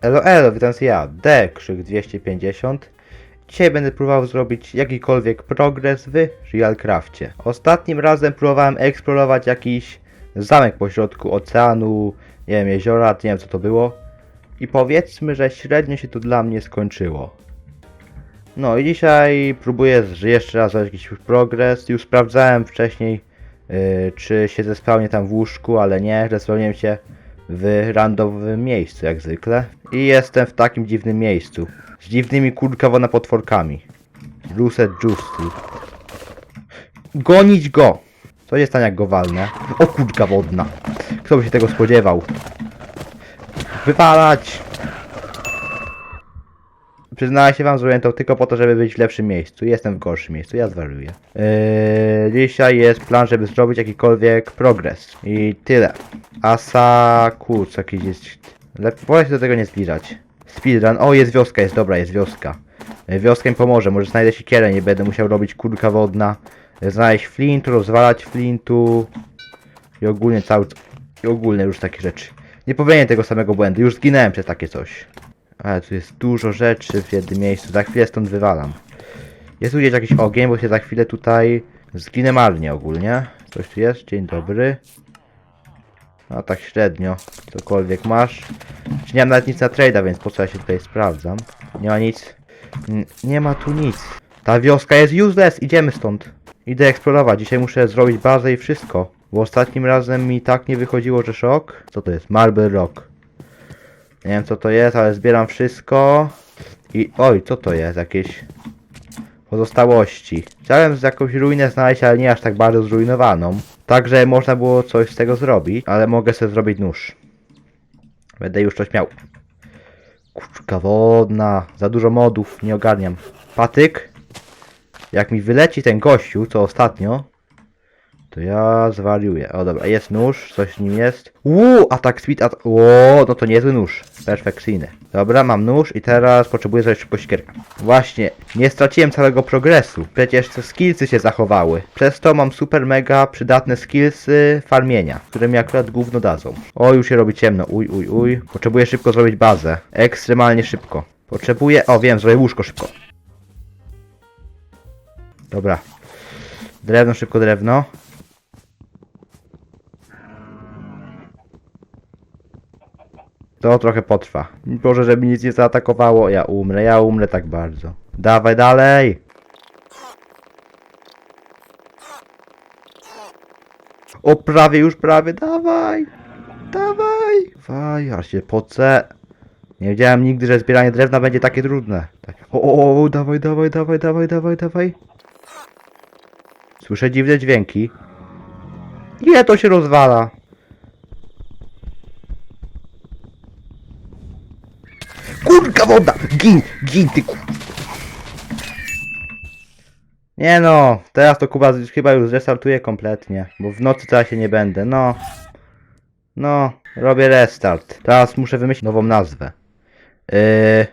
Elo elo, witam się ja, D, krzyk 250. Dzisiaj będę próbował zrobić jakikolwiek progres w Realcrafcie. Ostatnim razem próbowałem eksplorować jakiś zamek pośrodku oceanu, nie wiem, jeziora, nie wiem co to było. I powiedzmy, że średnio się to dla mnie skończyło. No i dzisiaj próbuję jeszcze raz zrobić jakiś progres. Już sprawdzałem wcześniej, yy, czy się zespałnię tam w łóżku, ale nie, zespałniłem się w randomowym miejscu, jak zwykle. I jestem w takim dziwnym miejscu. Z dziwnymi kurkawona potworkami. Lucet Justy. Gonić go! Co się stanie jak go walnę? O kurka wodna! Kto by się tego spodziewał? Wypalać! Przyznaję się wam, zrobiłem to tylko po to, żeby być w lepszym miejscu. Jestem w gorszym miejscu, ja zwariuję. Yy, dzisiaj jest plan, żeby zrobić jakikolwiek progres. I tyle. Asa... kurcz, jakiś jest... Lepiej wolę się do tego nie zbliżać. Speedrun. O, jest wioska, jest dobra, jest wioska. Yy, Wioska mi pomoże, może znajdę siekierę, nie będę musiał robić kurka wodna. Yy, Znaleźć flint, rozwalać flintu. I ogólnie cały... I ogólne już takie rzeczy. Nie popełnię tego samego błędu, już zginąłem przez takie coś. Ale tu jest dużo rzeczy w jednym miejscu, za chwilę stąd wywalam. Jest tu gdzieś jakiś ogień, bo się za chwilę tutaj zginę marnie ogólnie. Coś tu jest? Dzień dobry. A tak średnio. Cokolwiek masz. Czy nie mam nawet nic na trade'a, więc po co ja się tutaj sprawdzam? Nie ma nic. N- nie ma tu nic. Ta wioska jest useless, idziemy stąd. Idę eksplorować, dzisiaj muszę zrobić bazę i wszystko. Bo ostatnim razem mi tak nie wychodziło, że szok. Co to jest? Marble Rock. Nie wiem co to jest, ale zbieram wszystko. I oj, co to jest? Jakieś pozostałości. Chciałem z jakąś ruinę znaleźć, ale nie aż tak bardzo zrujnowaną. Także można było coś z tego zrobić, ale mogę sobie zrobić nóż. Będę już coś miał. Kurczka wodna, za dużo modów, nie ogarniam. Patyk. Jak mi wyleci ten gościu, co ostatnio, to ja zwariuję. O dobra, jest nóż, coś z nim jest. Uuu, atak speed, at o, no to niezły nóż. Perfekcyjny. Dobra, mam nóż i teraz potrzebuję zrobić siekierkę. Właśnie, nie straciłem całego progresu. Przecież te skillsy się zachowały. Przez to mam super mega przydatne skillsy farmienia, które mi akurat gówno dadzą. O, już się robi ciemno. Uj, uj, uj. Potrzebuję szybko zrobić bazę. Ekstremalnie szybko. Potrzebuję... O, wiem, zrobię łóżko szybko. Dobra. Drewno, szybko drewno. To trochę potrwa. Proszę, żeby nic nie zaatakowało. Ja umrę, ja umrę tak bardzo. Dawaj dalej! O, prawie, już prawie, dawaj! Dawaj! Dawaj, aż się poce. Nie wiedziałem nigdy, że zbieranie drewna będzie takie trudne. Tak. O, o, o, dawaj, dawaj, dawaj, dawaj, dawaj, dawaj. Słyszę dziwne dźwięki. Ile to się rozwala? Kurka woda! Gin! Gin, ty. Nie no, teraz to Kuba chyba już zrestartuje kompletnie, bo w nocy ja się nie będę, no. No, robię restart. Teraz muszę wymyślić nową nazwę. Yy,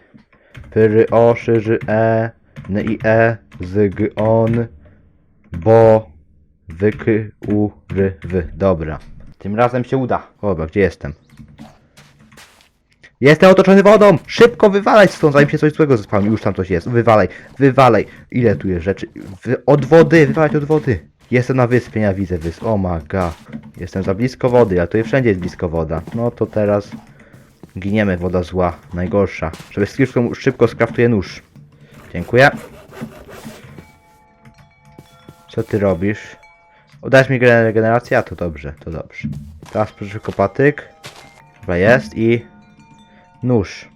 pyry o, szyży e, n i e, z g on, bo, wyk, u, ry, wy. Dobra. Tym razem się uda. Dobra, gdzie jestem? Jestem otoczony wodą! Szybko wywalać stąd, zanim się coś złego zespałni. Już tam coś jest. Wywalaj, wywalaj. Ile tu jest rzeczy? Wy... Od wody, wywalać od wody. Jestem na wyspie, ja widzę wysp. Oh my god. Jestem za blisko wody, a tu wszędzie jest blisko woda. No to teraz giniemy, woda zła. Najgorsza. Żeby szybko, szybko skraftuję nóż. Dziękuję. Co ty robisz? Udajesz mi gen- regenerację? A to dobrze, to dobrze. Teraz proszę patyk. Chyba jest i nóż.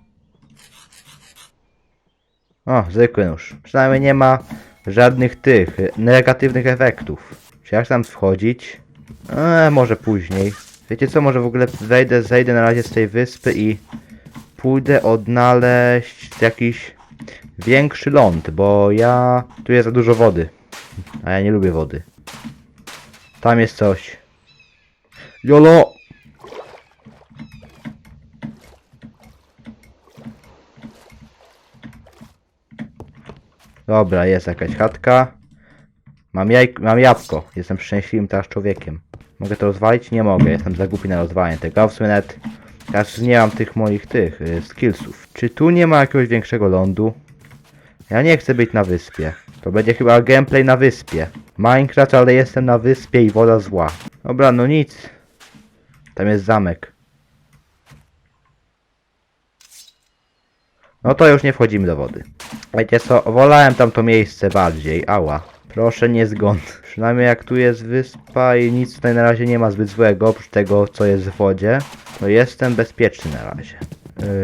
O, zwykły nóż. Przynajmniej nie ma żadnych tych negatywnych efektów. Czy jak tam wchodzić? Eee, może później. Wiecie co, może w ogóle wejdę, zejdę na razie z tej wyspy i pójdę odnaleźć jakiś większy ląd, bo ja... Tu jest za dużo wody. A ja nie lubię wody. Tam jest coś. Jolo! Dobra, jest jakaś chatka. Mam, jaj, mam jabłko. Jestem szczęśliwym teraz człowiekiem. Mogę to rozwalić? Nie mogę. Jestem za głupi na rozwalenie tego. W sumie nawet Teraz nie mam tych moich tych y, skillsów. Czy tu nie ma jakiegoś większego lądu? Ja nie chcę być na wyspie. To będzie chyba gameplay na wyspie. Minecraft, ale jestem na wyspie i woda zła. Dobra, no nic. Tam jest zamek. No to już nie wchodzimy do wody. Wiecie co, wolałem tamto miejsce bardziej, ała. Proszę nie zgon. Przynajmniej jak tu jest wyspa i nic tutaj na razie nie ma zbyt złego, oprócz tego co jest w wodzie, to jestem bezpieczny na razie.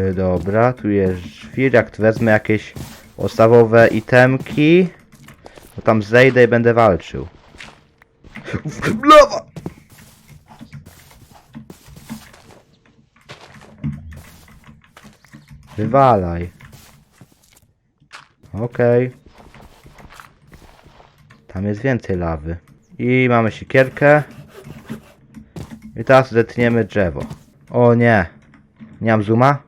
Yy, dobra, tu jest żwir, jak tu wezmę jakieś podstawowe itemki, to tam zejdę i będę walczył. Lawa! Wywalaj. Okej. Tam jest więcej lawy. I mamy siekierkę. I teraz zetniemy drzewo. O nie. Nie mam zooma?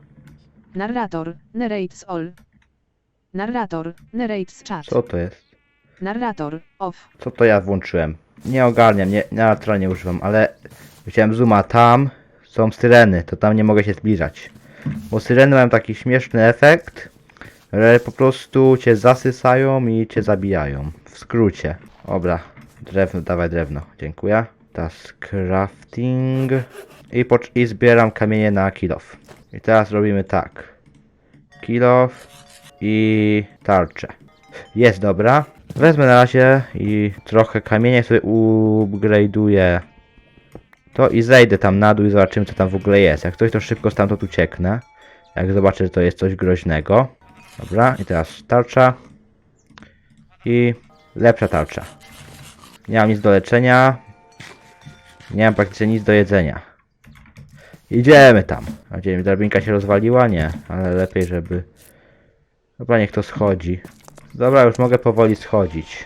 Narrator, narrates all. Narrator, narrates chat. Co to jest? Narrator, off. Co to ja włączyłem? Nie ogarniam, nie, naturalnie nie używam, ale chciałem zooma tam. Są syreny, to tam nie mogę się zbliżać. Bo syreny mają taki śmieszny efekt, że po prostu cię zasysają i cię zabijają. W skrócie. Dobra, drewno, dawaj drewno, dziękuję. Teraz crafting. I, I zbieram kamienie na kilof. I teraz robimy tak. Kilof i tarczę. Jest dobra. Wezmę na razie i trochę kamienia sobie upgrade'uję to i zejdę tam na dół i zobaczymy co tam w ogóle jest. Jak coś to szybko stamtąd ucieknę. Jak zobaczę, że to jest coś groźnego. Dobra, i teraz tarcza. I lepsza tarcza. Nie mam nic do leczenia. Nie mam praktycznie nic do jedzenia. Idziemy tam. A gdzie mi drabinka się rozwaliła? Nie, ale lepiej, żeby... Dobra, niech to schodzi. Dobra, już mogę powoli schodzić.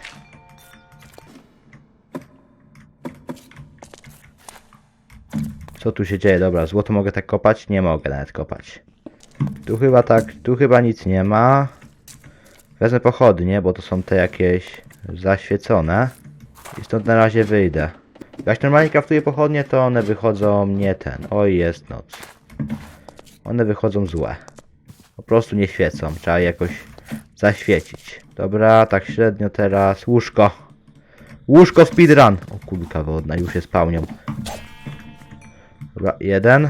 Co tu się dzieje? Dobra, złoto mogę tak kopać? Nie mogę nawet kopać. Tu chyba tak, tu chyba nic nie ma. Wezmę pochodnie, bo to są te jakieś zaświecone. I stąd na razie wyjdę. Jak normalnie kraftuję pochodnie, to one wychodzą nie ten. Oj, jest noc. One wychodzą złe. Po prostu nie świecą. Trzeba je jakoś zaświecić. Dobra, tak średnio teraz. Łóżko. Łóżko speedrun. O kulka wodna, już się spełnią. Dobra, jeden.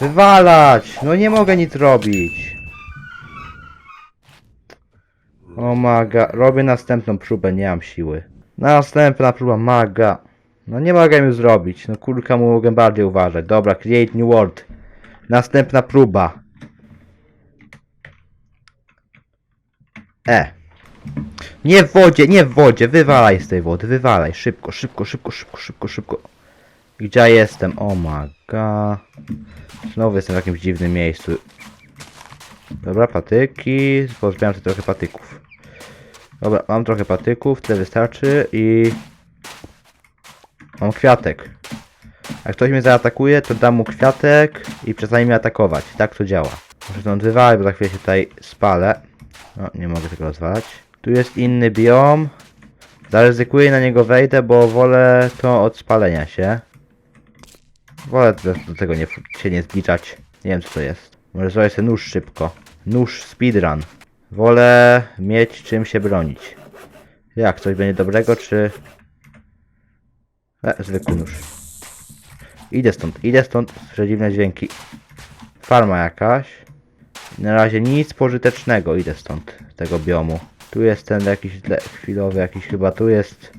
Wywalać! No nie mogę nic robić. O maga, robię następną próbę, nie mam siły. Następna próba, maga. No nie mogę już zrobić, no kurka mogę bardziej uważać. Dobra, create new world. Następna próba. E. Nie w wodzie, nie w wodzie, wywalaj z tej wody, wywalaj, szybko, szybko, szybko, szybko, szybko, szybko. Gdzie ja jestem? O maga. Znowu jestem w jakimś dziwnym miejscu. Dobra, patyki. Pozbieram sobie trochę patyków. Dobra, mam trochę patyków, tyle wystarczy i... Mam kwiatek. Jak ktoś mnie zaatakuje, to dam mu kwiatek i przestanie mnie atakować. Tak to działa. Muszę stąd wywalić, bo za chwilę się tutaj spalę. No, nie mogę tego rozwalać. Tu jest inny biom. Zaryzykuję na niego wejdę, bo wolę to od spalenia się. Wolę do, tego nie, się nie zbliżać. Nie wiem co to jest. Może zrobię sobie nóż szybko. Nóż speedrun. Wolę mieć czym się bronić. Jak, coś będzie dobrego, czy... E, zwykły nóż. Idę stąd, idę stąd. Słyszę dziwne dźwięki. Farma jakaś. Na razie nic pożytecznego. Idę stąd, tego biomu. Tu jest ten jakiś chwilowy, jakiś chyba tu jest.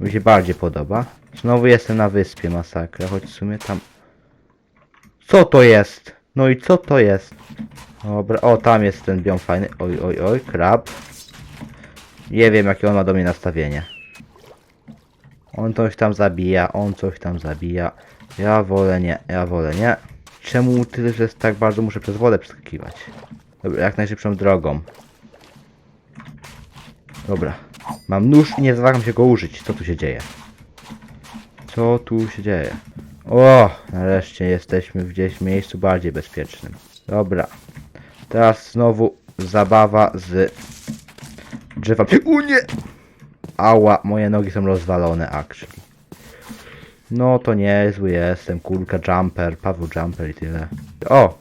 Mi się bardziej podoba. Znowu jestem na wyspie, masakra, choć w sumie tam... Co to jest? No i co to jest? Dobra, o tam jest ten biom fajny. Oj, oj, oj, krab. Nie wiem jakie on ma do mnie nastawienie. On coś tam zabija, on coś tam zabija. Ja wolę nie, ja wolę nie. Czemu tyle, że tak bardzo muszę przez wodę przeskakiwać? Dobra, jak najszybszą drogą. Dobra. Mam nóż i nie zawaham się go użyć. Co tu się dzieje? Co tu się dzieje? O, nareszcie jesteśmy w gdzieś miejscu bardziej bezpiecznym. Dobra. Teraz znowu zabawa z drzewami. U nie! Ała, moje nogi są rozwalone, actually. No to niezły jestem, kulka jumper, Paweł jumper i tyle. O!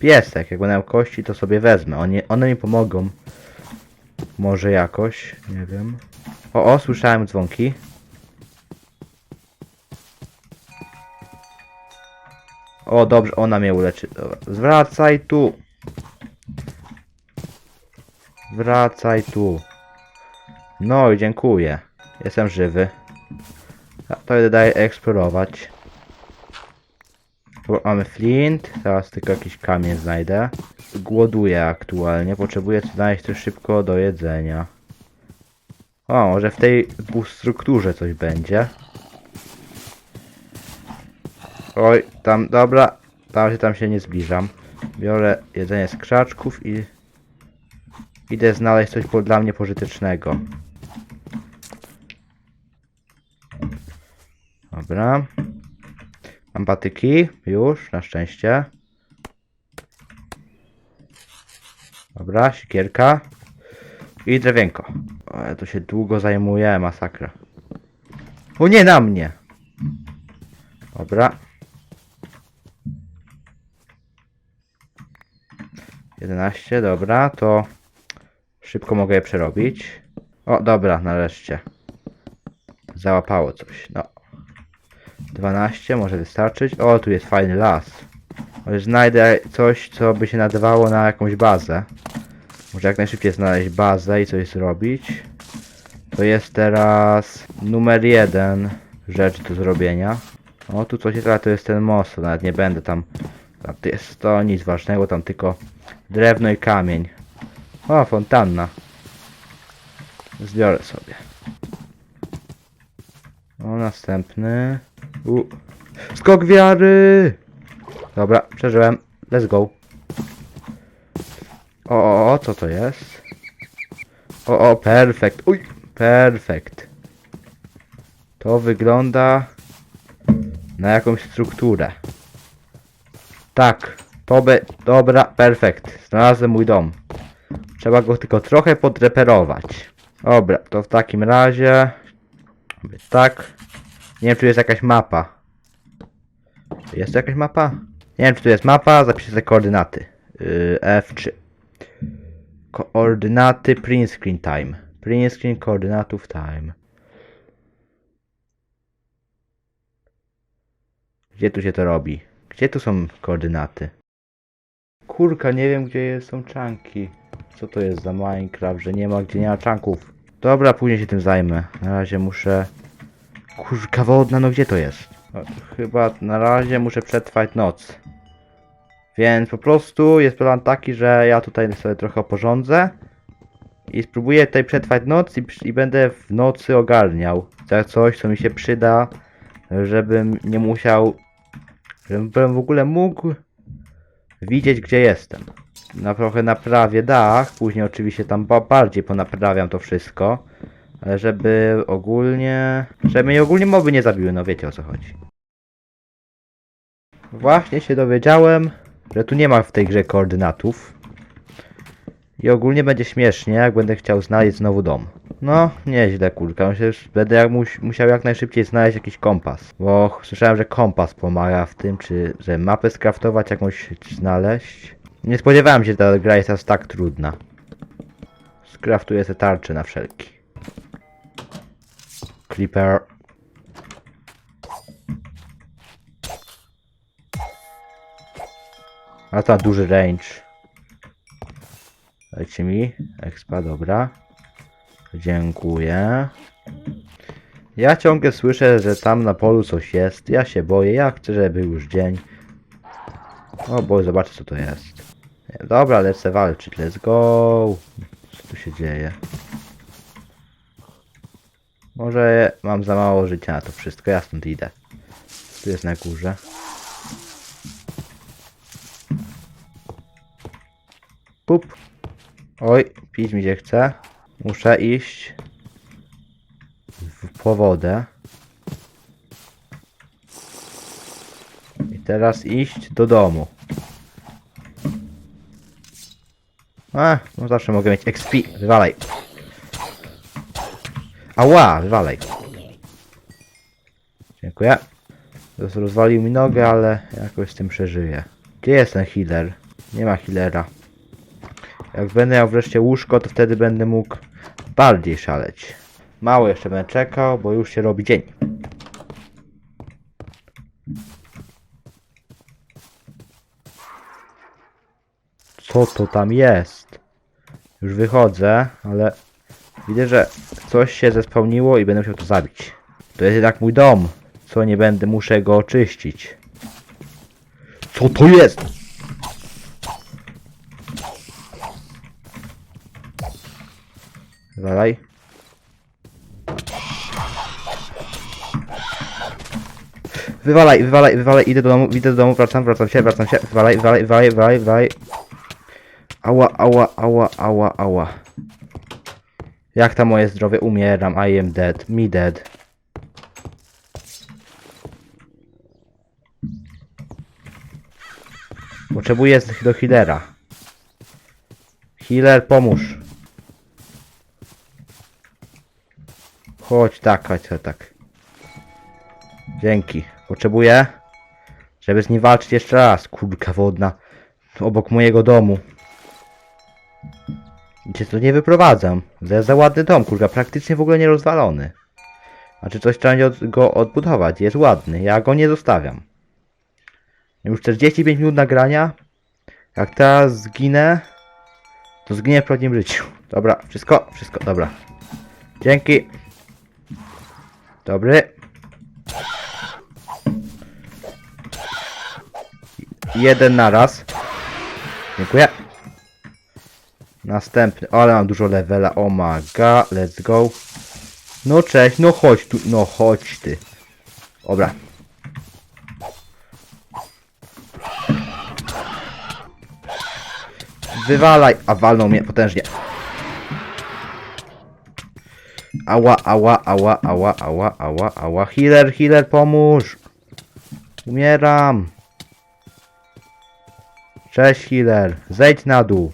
Piesek, jak będę miał kości, to sobie wezmę. One, one mi pomogą. Może jakoś, nie wiem. O, o, słyszałem dzwonki. O, dobrze, ona mnie uleczy. Dobra. Zwracaj tu. Wracaj tu. No i dziękuję. Jestem żywy. To dalej eksplorować. Mamy flint, teraz tylko jakiś kamień znajdę. Głoduję aktualnie, potrzebuję znaleźć coś szybko do jedzenia. O, może w tej strukturze coś będzie. Oj, tam, dobra, tam się, tam się nie zbliżam. Biorę jedzenie z krzaczków i idę znaleźć coś po, dla mnie pożytecznego. Dobra. Mam patyki, już, na szczęście. Dobra, sikierka. I drewienko. O, to się długo zajmuje, masakra. O nie, na mnie! Dobra. 11, dobra, to szybko mogę je przerobić. O, dobra, nareszcie. Załapało coś, no. 12 może wystarczyć. O, tu jest fajny las. Może znajdę coś, co by się nadawało na jakąś bazę. Może jak najszybciej znaleźć bazę i coś zrobić. To jest teraz numer jeden rzecz do zrobienia. O, tu coś jest, ale to jest ten most, nawet nie będę tam... Tam jest to nic ważnego, tam tylko drewno i kamień. O, fontanna. Zbiorę sobie. O, następny. U. Skok wiary! Dobra, przeżyłem. Let's go. O, o, o, co to jest? O, o, perfekt. Uj, perfekt. To wygląda na jakąś strukturę. Tak, to dobra, perfekt. Znalazłem mój dom. Trzeba go tylko trochę podreperować. Dobra, to w takim razie... Tak. Nie wiem, czy jest jakaś mapa. Jest tu jakaś mapa? Nie wiem, czy tu jest mapa. Zapiszę sobie koordynaty. Yy, F3. Koordynaty print screen time. Print screen koordynatów time. Gdzie tu się to robi? Gdzie tu są koordynaty? Kurka, nie wiem gdzie są czanki. Co to jest za Minecraft, że nie ma gdzie nie ma czanków. Dobra, później się tym zajmę. Na razie muszę... Kurka wodna, no gdzie to jest? O, chyba na razie muszę przetrwać noc. Więc po prostu jest plan taki, że ja tutaj sobie trochę porządzę. I spróbuję tutaj przetrwać noc i, i będę w nocy ogarniał. Tak coś, co mi się przyda, żebym nie musiał... Żebym w ogóle mógł widzieć, gdzie jestem. Na trochę naprawię dach, później oczywiście tam ba bardziej ponaprawiam to wszystko. Ale żeby ogólnie... Żeby mnie ogólnie moby nie zabiły, no wiecie o co chodzi. Właśnie się dowiedziałem, że tu nie ma w tej grze koordynatów. I ogólnie będzie śmiesznie, jak będę chciał znaleźć znowu dom. No, nieźle kurka, myślę, że będę jak mus musiał jak najszybciej znaleźć jakiś kompas. Bo słyszałem, że kompas pomaga w tym, czy że mapę skraftować jakąś znaleźć. Nie spodziewałem się, że ta gra jest aż tak trudna. Skraftuję te tarcze na wszelki. Creeper. A to duży range. Dajcie mi. Expa, dobra. Dziękuję. Ja ciągle słyszę, że tam na polu coś jest. Ja się boję. Ja chcę, żeby był już dzień. O bo zobaczę co to jest. Dobra, lecę walczyć. Let's go. Co tu się dzieje? Może mam za mało życia na to wszystko, ja stąd idę. Tu jest na górze. Pup. Oj, pić mi się chce. Muszę iść w, po wodę. I teraz iść do domu. A, no zawsze mogę mieć XP. Wywalaj. Ała, wywalaj. Dziękuję. Roz- Rozwalił mi nogę, ale jakoś z tym przeżyję. Gdzie jest ten healer? Nie ma healera. Jak będę miał wreszcie łóżko, to wtedy będę mógł bardziej szaleć. Mało jeszcze będę czekał, bo już się robi dzień. Co to tam jest? Już wychodzę, ale widzę, że coś się zespełniło i będę musiał to zabić. To jest jednak mój dom. Co nie będę, muszę go oczyścić. Co to jest? Wywalaj. Wywalaj, wywalaj, wywalaj, idę do domu, idę do domu, wracam, wracam się, wracam się, wywalaj, wywalaj, wywalaj, wywalaj, wywalaj. Ała, ała, ała, ała, ała. Jak tam moje zdrowie? Umieram, I am dead, me dead. Potrzebuję do healera. Healer, pomóż. Chodź, tak, chodź, chodź, tak. Dzięki. Potrzebuję, żeby z nim walczyć jeszcze raz. Kurka wodna. Obok mojego domu. Gdzie to nie wyprowadzam. Za, za ładny dom, kurwa, praktycznie w ogóle nie rozwalony. Znaczy coś trzeba go odbudować, jest ładny, ja go nie zostawiam. Już 45 minut nagrania. Jak teraz zginę, to zginę w prawdziwym życiu. Dobra, wszystko, wszystko, dobra. Dzięki. Dobry. Jeden naraz. Dziękuję. Następny. Ale mam dużo levela. O my god, let's go. No cześć, no chodź tu, no chodź ty. Dobra. Wywalaj, a walnął mnie potężnie. Ała, ała, ała, ała, ała, ała, ała. Healer, healer, pomóż. Umieram. Cześć healer, zejdź na dół.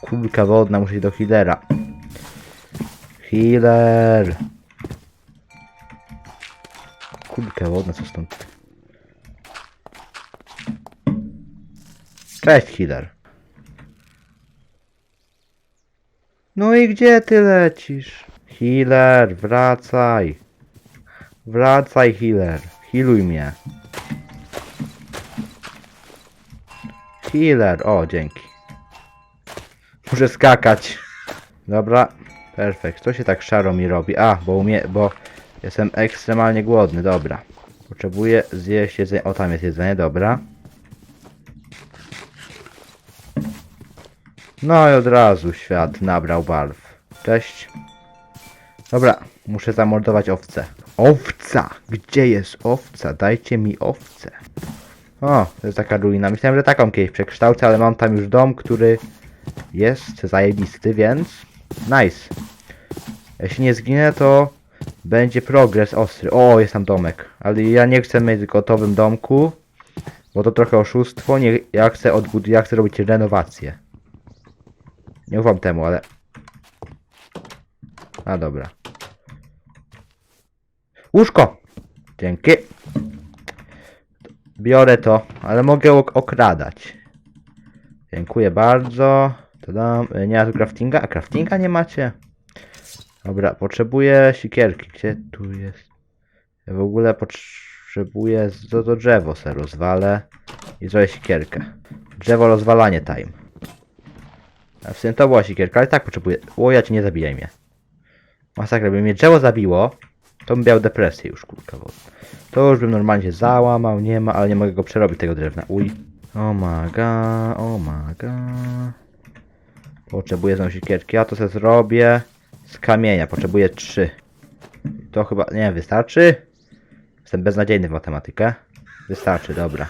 Kulka wodna, muszę iść do healera. Healer. Kulka wodna, co stąd? Cześć healer. No i gdzie ty lecisz? Healer, wracaj. Wracaj healer. Healuj mnie. Healer, o dzięki. Muszę skakać. Dobra, perfekt. Co się tak szaro mi robi? A, bo umie, bo jestem ekstremalnie głodny, dobra. Potrzebuję zjeść jedzenie. O, tam jest jedzenie, dobra. No i od razu świat nabrał barw. Cześć. Dobra, muszę zamordować owcę. Owca! Gdzie jest owca? Dajcie mi owcę. O, to jest taka ruina. Myślałem, że taką kiedyś przekształcę, ale mam tam już dom, który jest zajebisty, więc nice. Jeśli nie zginę, to będzie progres ostry. O, jest tam domek. Ale ja nie chcę mieć w gotowym domku, bo to trochę oszustwo. Nie, ja chcę ja chcę robić renowację. Nie ufam temu, ale... A dobra. Łóżko! Dzięki. Biorę to, ale mogę ok- okradać. Dziękuję bardzo. Tadam. E, Nie ma tu craftinga? A craftinga nie macie? Dobra, potrzebuję sikierki. Gdzie tu jest? Ja w ogóle potrzebuję to, to drzewo se rozwalę i zrobię sikierkę. Drzewo rozwalanie time. A w sumie to była sikierka, ale tak potrzebuję. O, ja cię nie zabijaj mnie. Masakra, by mnie drzewo zabiło, to bym miał depresję już, kurka wodna. To już bym normalnie się załamał, nie ma, ale nie mogę go przerobić tego drewna. Uj. O my god, o my god. Potrzebuję znowu siekierki, ja to sobie zrobię. z kamienia. Potrzebuję trzy. To chyba, nie wystarczy? Jestem beznadziejny w matematykę. Wystarczy, dobra.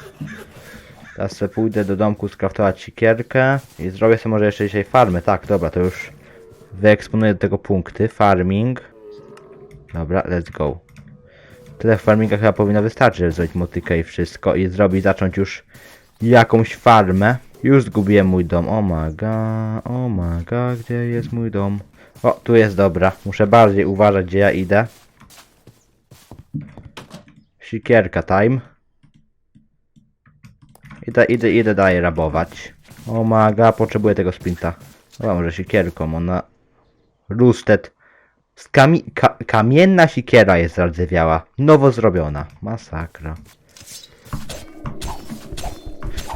Teraz sobie pójdę do domku skraftować sikierkę i zrobię sobie może jeszcze dzisiaj farmę. Tak, dobra, to już wyeksponuję do tego punkty. Farming. Dobra, let's go. Tyle farminga chyba powinno wystarczyć, żeby zrobić motykę i wszystko i zrobić, zacząć już jakąś farmę. Już zgubiłem mój dom. O my god, o my god, gdzie jest mój dom? O, tu jest dobra. Muszę bardziej uważać, gdzie ja idę. Sikierka time. Idę, idę, idę dalej rabować. O god, potrzebuję tego sprinta. Dobra, może sikierką, ona... Rusted. Z kami ka kamienna sikiera jest zardzewiała. Nowo zrobiona. Masakra.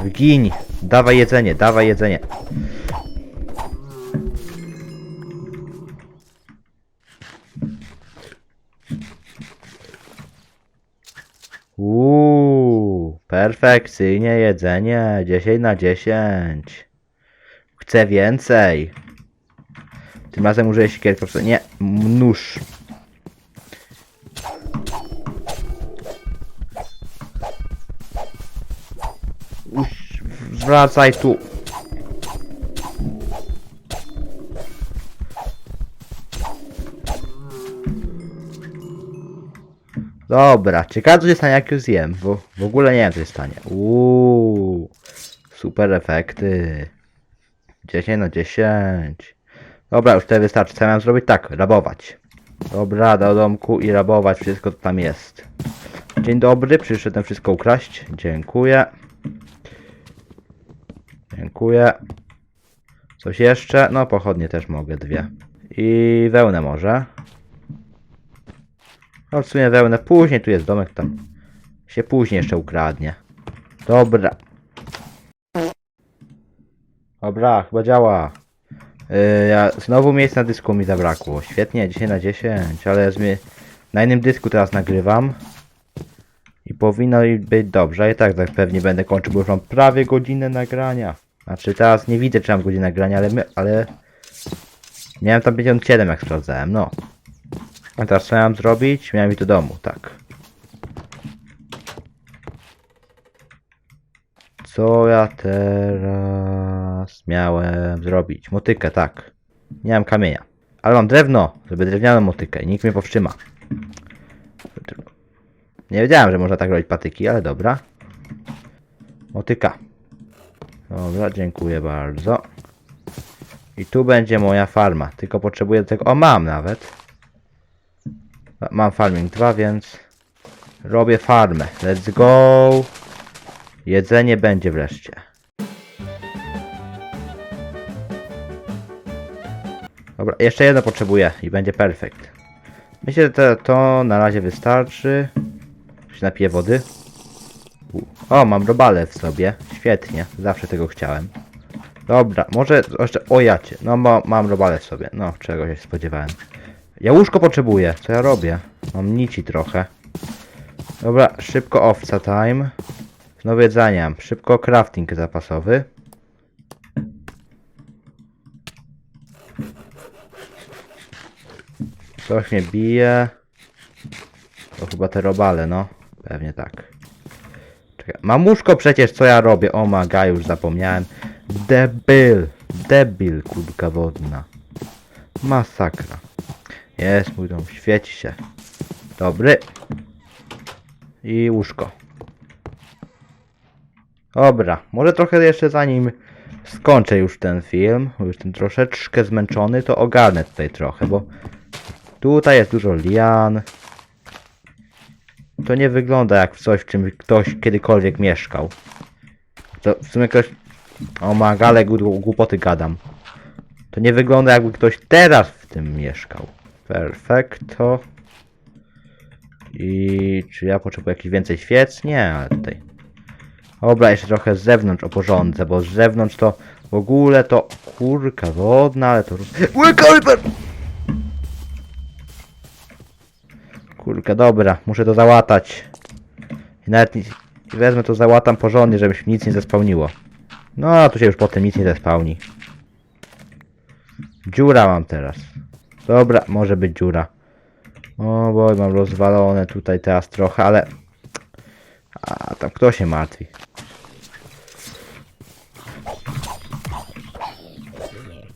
Wgiń! Dawaj jedzenie, dawaj jedzenie. Uuu, perfekcyjnie jedzenie. 10 na 10. Chcę więcej. Tym razem użyję prostu- Nie, nóż. Uś, wracaj tu. Dobra, ciekawe co się stanie jak już zjem, bo w ogóle nie wiem co się stanie. Uuu, super efekty. 10 na 10. Dobra, już tutaj wystarczy. Co ja mam zrobić? Tak, rabować. Dobra, do domku i rabować wszystko co tam jest. Dzień dobry, przyszedłem wszystko ukraść. Dziękuję. Dziękuję. Coś jeszcze? No, pochodnie też mogę, dwie. I wełnę może. No, w sumie wełnę później, tu jest domek, tam się później jeszcze ukradnie. Dobra. Dobra, chyba działa. Yy, ja, znowu miejsc na dysku mi zabrakło. Świetnie, 10 na 10, ale zmi- na innym dysku teraz nagrywam. I powinno być dobrze. I tak, tak pewnie będę kończył, bo już mam prawie godzinę nagrania. Znaczy teraz nie widzę, czy mam godzinę nagrania, ale, ale... Miałem tam 57 jak sprawdzałem, no. A teraz co miałem zrobić? Miałem iść do domu, tak. Co ja teraz miałem zrobić? Motykę, tak. Nie mam kamienia. Ale mam drewno, żeby drewnianą motykę nikt mnie powstrzyma. Nie wiedziałem, że można tak robić patyki, ale dobra. Motyka. Dobra, dziękuję bardzo. I tu będzie moja farma. Tylko potrzebuję tego... O, mam nawet. Mam farming 2, więc... Robię farmę. Let's go. Jedzenie będzie wreszcie. Dobra, jeszcze jedno potrzebuję i będzie perfekt. Myślę, że to, na razie wystarczy. Się napiję wody. O, mam robale w sobie. Świetnie, zawsze tego chciałem. Dobra, może jeszcze o jacie. No ma, mam robale w sobie. No, czego się spodziewałem. Ja łóżko potrzebuję. Co ja robię? Mam nici trochę. Dobra, szybko owca time. Znowu jedzenie mam. Szybko crafting zapasowy. Coś mnie bije. To chyba te robale, no. Pewnie tak. Czekaj. Mam łóżko przecież, co ja robię? O maga, już zapomniałem. Debil. Debil, kurka wodna. Masakra. Jest mój dom, świeci się. Dobry. I łóżko. Dobra, może trochę jeszcze zanim skończę już ten film, bo jestem troszeczkę zmęczony, to ogarnę tutaj trochę, bo tutaj jest dużo lian. To nie wygląda jak coś, w czym ktoś kiedykolwiek mieszkał. To w sumie ktoś... O głupoty gadam. To nie wygląda jakby ktoś teraz w tym mieszkał. Perfekto. I czy ja potrzebuję jakiś więcej świec? Nie, ale tutaj. Dobra, jeszcze trochę z zewnątrz oporządzę, bo z zewnątrz to w ogóle to kurka wodna, ale to... Ły, kaliber! Kurka, dobra, muszę to załatać. I nawet nic, wezmę to załatam porządnie, żeby się nic nie zespełniło. No, tu się już potem nic nie zespełni. Dziura mam teraz. Dobra, może być dziura. O, bo mam rozwalone tutaj teraz trochę, ale... A, tam kto się martwi?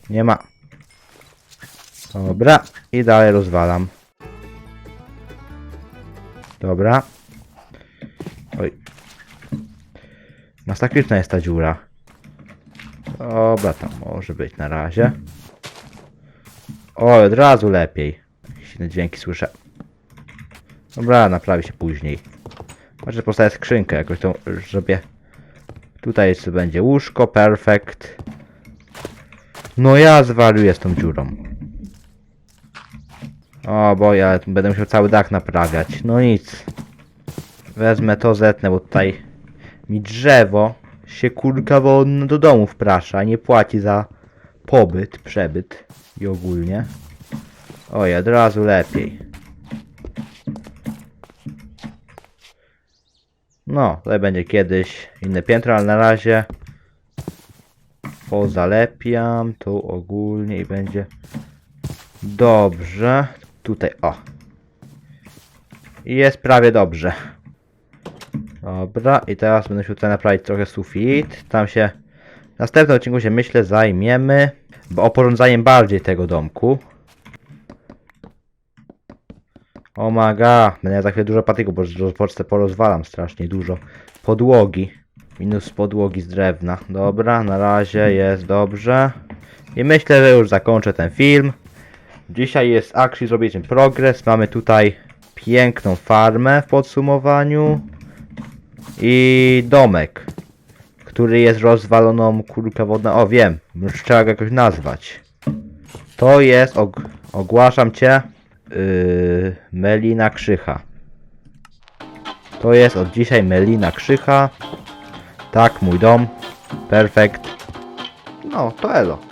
Nie ma. Dobra, i dalej rozwalam. Dobra. Oj. Masakryczna jest ta dziura. Dobra, tam może być na razie. O, od razu lepiej. Silne dźwięki słyszę. Dobra, naprawi się później. Może postawię skrzynkę jakoś tą zrobię. Tutaj będzie łóżko, perfekt. No ja zwariuję z tą dziurą. O, bo ja będę musiał cały dach naprawiać. No nic. Wezmę to, zetnę, bo tutaj mi drzewo się kurka wodna do domu wprasza, nie płaci za pobyt, przebyt i ogólnie. Oj, od razu lepiej. No, tutaj będzie kiedyś inne piętro, ale na razie pozalepiam tu ogólnie i będzie dobrze. Tutaj, o. I jest prawie dobrze. Dobra, i teraz będę się tutaj naprawić trochę sufit. Tam się w następnym odcinku się myślę zajmiemy, oporządzaniem bardziej tego domku. O maga, będę za chwilę dużo patyku, bo rozpocznę porozwalam strasznie dużo. Podłogi. Minus podłogi z drewna. Dobra, na razie jest dobrze. I myślę, że już zakończę ten film. Dzisiaj jest actually zrobiliśmy progres. Mamy tutaj piękną farmę w podsumowaniu. I domek, który jest rozwaloną kulkę wodną. O, wiem, trzeba go jakoś nazwać. To jest, og ogłaszam cię, yy, Melina Krzycha. To jest od dzisiaj Melina Krzycha. Tak, mój dom. Perfekt. No, to elo.